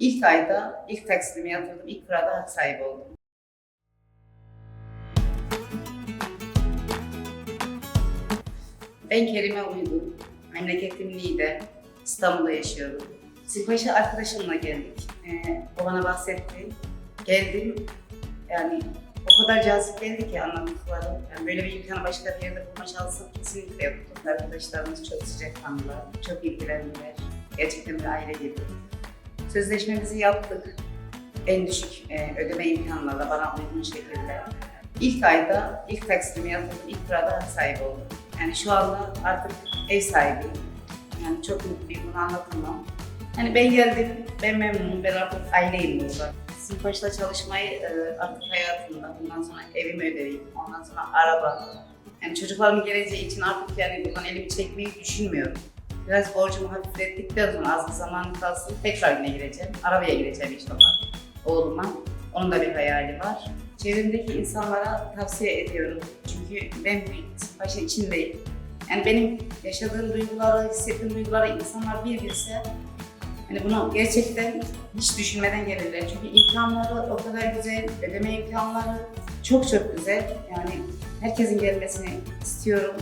İlk ayda ilk taksitimi yatırdım. İlk kurada hak sahibi oldum. Ben Kerime Uygun. Memleketim Niğde. İstanbul'da yaşıyorum. Sipaşa arkadaşımla geldik. Ee, o bana bahsetti. Geldim. Yani o kadar cazip geldi ki anlattıkları. Yani böyle bir imkanı başka bir yerde bulma şansım kesinlikle yoktu. Arkadaşlarımız çok sıcakkanlılar, çok ilgilendiler. Gerçekten bir aile gibi. Sözleşmemizi yaptık. En düşük e, ödeme imkanlarla bana uygun şekilde. İlk ayda ilk taksitimi yatırdım, ilk kurada hak sahibi oldum. Yani şu anda artık ev sahibiyim. Yani çok mutluyum, bunu anlatamam. Hani ben geldim, ben memnunum, ben artık aileyim burada. Simpaş'ta çalışmayı e, artık hayatımda, bundan sonra evimi ödeyeyim, ondan sonra araba. Yani çocuklarımın geleceği için artık yani buradan elimi çekmeyi düşünmüyorum. Biraz borcumu hafiflettikten sonra az bir zaman kalsın tekrar yine gireceğim. Arabaya gireceğim inşallah oğluma. Onun da bir hayali var. Çevremdeki insanlara tavsiye ediyorum. Çünkü ben bir Simpaşa içindeyim. Yani benim yaşadığım duyguları, hissettiğim duyguları insanlar bir bilse Hani bunu gerçekten hiç düşünmeden gelirler. Çünkü imkanları o kadar güzel, ödeme imkanları çok çok güzel. Yani herkesin gelmesini istiyorum.